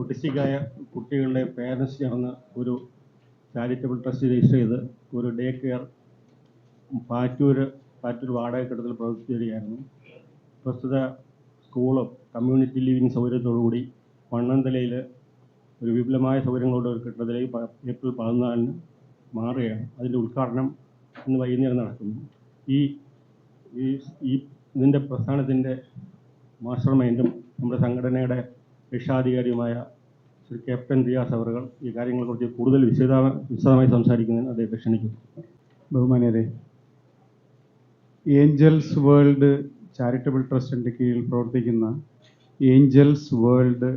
ഓട്ടിസ്റ്റിക്കായ കുട്ടികളുടെ പേരൻസ് ചേർന്ന് ഒരു ചാരിറ്റബിൾ ട്രസ്റ്റ് രജിസ്റ്റർ ചെയ്ത് ഒരു ഡേ കെയർ പാറ്റൂർ പാറ്റൂർ വാടക കെട്ടിടത്തിൽ പ്രവർത്തിച്ചു വരികയായിരുന്നു. പ്രസ്തുത സ്കൂളും കമ്മ്യൂണിറ്റി ലിവിങ് സൗകര്യത്തോടുകൂടി മണ്ണന്തലയിൽ ഒരു വിപുലമായ സൗകര്യങ്ങളോട് ഒരു കെട്ടിടത്തിലേക്ക് ഏപ്രിൽ പതിനാലിന് മാറുകയാണ്. അതിന്റെ ഉദ്ഘാടനം ഇന്ന് വൈകുന്നേരം നടക്കുന്നു. ഈ ഈ ഇതിന്റെ പ്രസ്ഥാനത്തിന്റെ മാസ്റ്റർ മൈൻഡും നമ്മുടെ സംഘടനയുടെ രക്ഷാധികാരിയുമായ ശ്രീ ക്യാപ്റ്റൻ റിയാസ് അവറുകൾ ഈ കാര്യങ്ങളെക്കുറിച്ച് കൂടുതൽ വിശദ വിശദമായി സംസാരിക്കുന്നതിന് അദ്ദേഹത്തെ ക്ഷണിക്കുന്നു. ബഹുമാന്യരെ ഏഞ്ചൽസ് വേൾഡ് ചാരിറ്റബിൾ ട്രസ്റ്റിന്റെ കീഴിൽ പ്രവർത്തിക്കുന്ന ഏഞ്ചൽസ് വേൾഡ്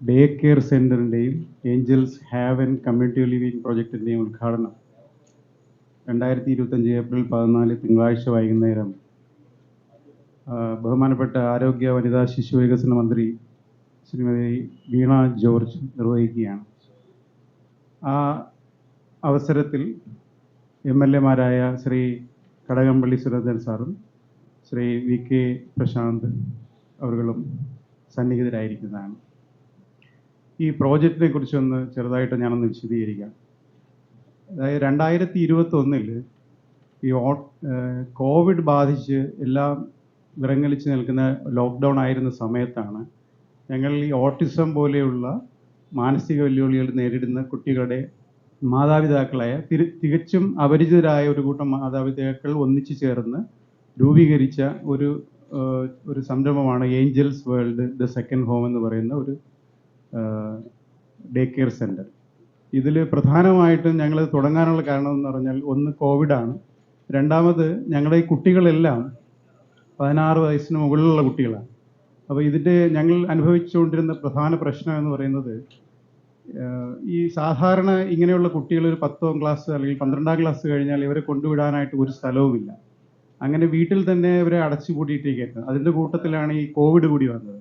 ഡേ കെയർ സെന്ററിന്റെയും ഏഞ്ചൽസ് ഹാവൻ കമ്മ്യൂണിറ്റി ലിവിംഗ് പ്രോജക്റ്റിന്റെയും ഉദ്ഘാടനം രണ്ടായിരത്തി ഇരുപത്തഞ്ച് ഏപ്രിൽ പതിനാല് തിങ്കളാഴ്ച വൈകുന്നേരം. ബഹുമാനപ്പെട്ട ആരോഗ്യ വനിതാ ശിശു വികസന മന്ത്രി ശ്രീമതി വീണ ജോർജ് നിർവഹിക്കുകയാണ്. ആ അവസരത്തിൽ എം എൽ എമാരായ ശ്രീ കടകംപള്ളി സുരേന്ദ്രൻ സാറും ശ്രീ വി കെ പ്രശാന്ത് അവരുകളും സന്നിഹിതരായിരിക്കുന്നതാണ്. ഈ പ്രോജക്റ്റിനെ കുറിച്ചൊന്ന് ചെറുതായിട്ട് ഞാനൊന്ന് വിശദീകരിക്കാം. അതായത് രണ്ടായിരത്തി ഇരുപത്തൊന്നിൽ ഈ ഓ കോവിഡ് ബാധിച്ച് എല്ലാം വിറങ്ങലിച്ച് നിൽക്കുന്ന ലോക്ക്ഡൗൺ ആയിരുന്ന സമയത്താണ് ഞങ്ങൾ ഈ ഓട്ടിസം പോലെയുള്ള മാനസിക വെല്ലുവിളികൾ നേരിടുന്ന കുട്ടികളുടെ മാതാപിതാക്കളായ തിരി തികച്ചും അപരിചിതരായ ഒരു കൂട്ടം മാതാപിതാക്കൾ ഒന്നിച്ചു ചേർന്ന് രൂപീകരിച്ച ഒരു ഒരു സംരംഭമാണ് Angels World the second home എന്ന് പറയുന്ന ഒരു ഡേ കെയർ സെന്റർ ഇതിൽ പ്രധാനമായിട്ടും ഞങ്ങൾ തുടങ്ങാനുള്ള കാരണം എന്ന് പറഞ്ഞാൽ ഒന്ന് കോവിഡാണ്. രണ്ടാമത് ഞങ്ങളുടെ ഈ കുട്ടികളെല്ലാം പതിനാറ് വയസ്സിന് മുകളിലുള്ള കുട്ടികളാണ്. അപ്പോൾ ഇതിന്റെ ഞങ്ങൾ അനുഭവിച്ചുകൊണ്ടിരുന്ന പ്രധാന പ്രശ്നം എന്ന് പറയുന്നത് ഈ സാധാരണ ഇങ്ങനെയുള്ള കുട്ടികൾ ഒരു പത്താം ക്ലാസ് അല്ലെങ്കിൽ പന്ത്രണ്ടാം ക്ലാസ് കഴിഞ്ഞാൽ ഇവരെ കൊണ്ടുവിടാനായിട്ട് ഒരു സ്ഥലവുമില്ല. അങ്ങനെ വീട്ടിൽ തന്നെ ഇവരെ അടച്ചു പൂട്ടിയിട്ടേക്കായിരുന്നു അതിന്റെ കൂട്ടത്തിലാണ് ഈ കോവിഡ് കൂടി വന്നത്.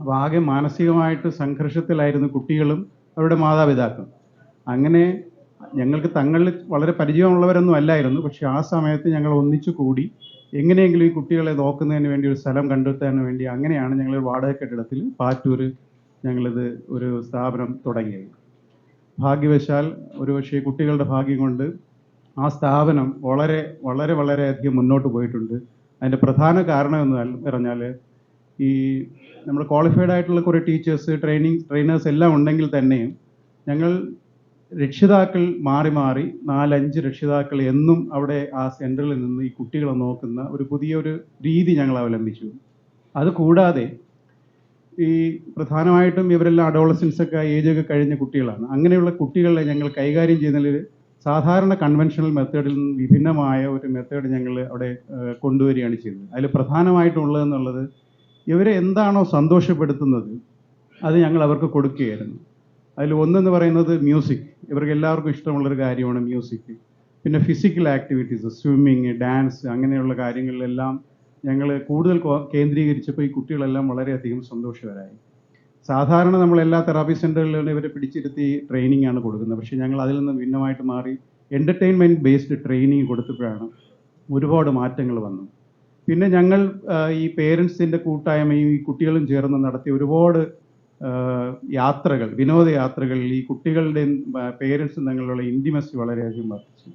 അപ്പോൾ ആകെ മാനസികമായിട്ട് സംഘർഷത്തിലായിരുന്നു കുട്ടികളും അവരുടെ മാതാപിതാക്കളും. അങ്ങനെ ഞങ്ങൾക്ക് തങ്ങളിൽ വളരെ പരിചയമുള്ളവരൊന്നും അല്ലായിരുന്നു. പക്ഷെ ആ സമയത്ത് ഞങ്ങൾ ഒന്നിച്ചു കൂടി എങ്ങനെയെങ്കിലും ഈ കുട്ടികളെ നോക്കുന്നതിന് വേണ്ടി ഒരു സ്ഥലം കണ്ടെത്താൻ വേണ്ടി അങ്ങനെയാണ് ഞങ്ങൾ വാടക കെട്ടിടത്തിൽ പാറ്റൂർ ഞങ്ങളിത് ഒരു സ്ഥാപനം തുടങ്ങിയത്. ഭാഗ്യവശാൽ ഒരു പക്ഷേ കുട്ടികളുടെ ഭാഗ്യം കൊണ്ട് ആ സ്ഥാപനം വളരെ വളരെ വളരെയധികം മുന്നോട്ട് പോയിട്ടുണ്ട്. അതിന്റെ പ്രധാന കാരണം എന്ന് പറഞ്ഞാൽ ഈ നമ്മൾ ക്വാളിഫൈഡ് ആയിട്ടുള്ള കുറേ ടീച്ചേഴ്സ് ട്രെയിനിങ് ട്രെയിനേഴ്സ് എല്ലാം ഉണ്ടെങ്കിൽ തന്നെയും ഞങ്ങൾ രക്ഷിതാക്കൾ മാറി മാറി നാലഞ്ച് രക്ഷിതാക്കൾ എന്നും അവിടെ ആ സെന്ററിൽ നിന്ന് ഈ കുട്ടികളെ നോക്കുന്ന ഒരു പുതിയൊരു രീതി ഞങ്ങൾ അവലംബിച്ചു. അത് കൂടാതെ ഈ പ്രധാനമായിട്ടും ഇവരെല്ലാം അഡോളസൻസൊക്കെ ഏജൊക്കെ കഴിഞ്ഞ കുട്ടികളാണ്. അങ്ങനെയുള്ള കുട്ടികളെ ഞങ്ങൾ കൈകാര്യം ചെയ്യുന്നതിൽ സാധാരണ കൺവെൻഷണൽ മെത്തേഡിൽ നിന്ന് വിഭിന്നമായ ഒരു മെത്തേഡ് ഞങ്ങൾ അവിടെ കൊണ്ടുവരികയാണ് ചെയ്തത്. അതിൽ പ്രധാനമായിട്ടുള്ളതെന്നുള്ളത് ഇവരെ എന്താണോ സന്തോഷപ്പെടുത്തുന്നത് അത് ഞങ്ങൾ അവർക്ക് കൊടുക്കുകയായിരുന്നു. അതിൽ ഒന്നെന്ന് പറയുന്നത് മ്യൂസിക് ഇവർക്ക് എല്ലാവർക്കും ഇഷ്ടമുള്ളൊരു കാര്യമാണ് മ്യൂസിക് പിന്നെ ഫിസിക്കൽ ആക്ടിവിറ്റീസ് സ്വിമ്മിങ് ഡാൻസ് അങ്ങനെയുള്ള കാര്യങ്ങളിലെല്ലാം ഞങ്ങൾ കൂടുതൽ കേന്ദ്രീകരിച്ചപ്പോൾ ഈ കുട്ടികളെല്ലാം വളരെയധികം സന്തോഷകരായി. സാധാരണ നമ്മൾ എല്ലാ തെറാപ്പി സെന്ററുകളിലും ഇവരെ പിടിച്ചിരുത്തി ട്രെയിനിങ് ആണ് കൊടുക്കുന്നത്. പക്ഷേ ഞങ്ങൾ അതിൽ നിന്ന് ഭിന്നമായിട്ട് മാറി എന്റർടൈൻമെന്റ് ബേസ്ഡ് ട്രെയിനിങ് കൊടുത്തപ്പോഴാണ് ഒരുപാട് മാറ്റങ്ങൾ വന്നു. പിന്നെ ഞങ്ങൾ ഈ പേരൻസിന്റെ കൂട്ടായ്മയും ഈ കുട്ടികളും ചേർന്ന് നടത്തിയ ഒരുപാട് യാത്രകൾ വിനോദയാത്രകളിൽ ഈ കുട്ടികളുടെ പേരൻസും തങ്ങളുള്ള ഇന്റിമസി വളരെയധികം വർദ്ധിച്ചു.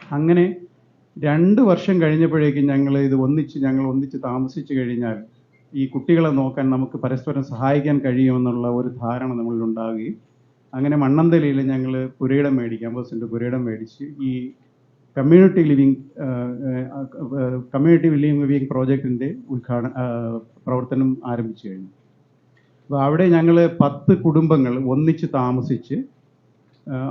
അങ്ങനെ രണ്ട് വർഷം കഴിഞ്ഞപ്പോഴേക്കും ഞങ്ങൾ ഇത് ഒന്നിച്ച് ഞങ്ങൾ ഒന്നിച്ച് താമസിച്ചു കഴിഞ്ഞാൽ ഈ കുട്ടികളെ നോക്കാൻ നമുക്ക് പരസ്പരം സഹായിക്കാൻ കഴിയുമെന്നുള്ള ഒരു ധാരണ നമ്മളിൽ ഉണ്ടാവുകയും അങ്ങനെ മണ്ണന്തലയിൽ ഞങ്ങൾ പുരയിടം മേടിച്ച് ക്യാമ്പസിന്റെ പുരയിടം മേടിച്ച് ഈ കമ്മ്യൂണിറ്റി ലിവിങ് കമ്മ്യൂണിറ്റി ലിവിങ് പ്രോജക്റ്റിന്റെ ഉദ്ഘാടന പ്രവർത്തനം ആരംഭിച്ചു കഴിഞ്ഞു. അപ്പോൾ അവിടെ ഞങ്ങൾ പത്ത് കുടുംബങ്ങൾ ഒന്നിച്ച് താമസിച്ച്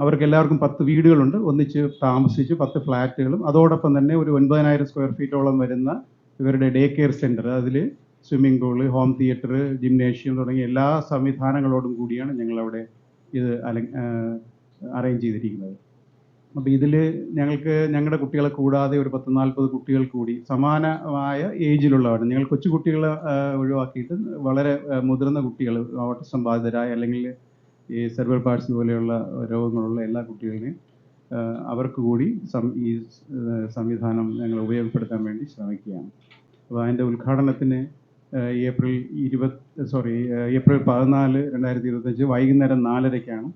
അവർക്ക് എല്ലാവർക്കും പത്ത് വീടുകളുണ്ട്. ഒന്നിച്ച് താമസിച്ച് പത്ത് ഫ്ലാറ്റുകളും. അതോടൊപ്പം തന്നെ ഒരു ഒൻപതിനായിരം സ്ക്വയർ ഫീറ്റോളം വരുന്ന ഇവരുടെ ഡേ കെയർ സെന്റർ അതിൽ swimming pool home theatre gymnasium തുടങ്ങിയ എല്ലാ സംവിധാനങ്ങളോടും കൂടിയാണ് ഞങ്ങളവിടെ ഇത് അല അറേഞ്ച് ചെയ്തിരിക്കുന്നത്. അപ്പോൾ ഇതിൽ ഞങ്ങൾക്ക് ഞങ്ങളുടെ കുട്ടികളെ കൂടാതെ ഒരു പത്ത് നാൽപ്പത് കുട്ടികൾ കൂടി സമാനമായ ഏജിലുള്ളവരാണ്. ഞങ്ങൾ കൊച്ചു കുട്ടികളെ ഒഴിവാക്കിയിട്ട് വളരെ മുതിർന്ന കുട്ടികൾ ഓട്ടിസം ബാധിതരായ അല്ലെങ്കിൽ ഈ സെർവൽ പാർട്സ് പോലെയുള്ള രോഗങ്ങളുള്ള എല്ലാ കുട്ടികളെയും അവർക്ക് കൂടി സം ഈ സംവിധാനം ഞങ്ങൾ ഉപയോഗപ്പെടുത്താൻ വേണ്ടി ശ്രമിക്കുകയാണ്. അപ്പോൾ അതിന്റെ ഉദ്ഘാടനത്തിന് ഏപ്രിൽ ഇരുപത് സോറി ഏപ്രിൽ പതിനാല് രണ്ടായിരത്തി ഇരുപത്തഞ്ച് വൈകുന്നേരം നാലരയ്ക്കാണ്.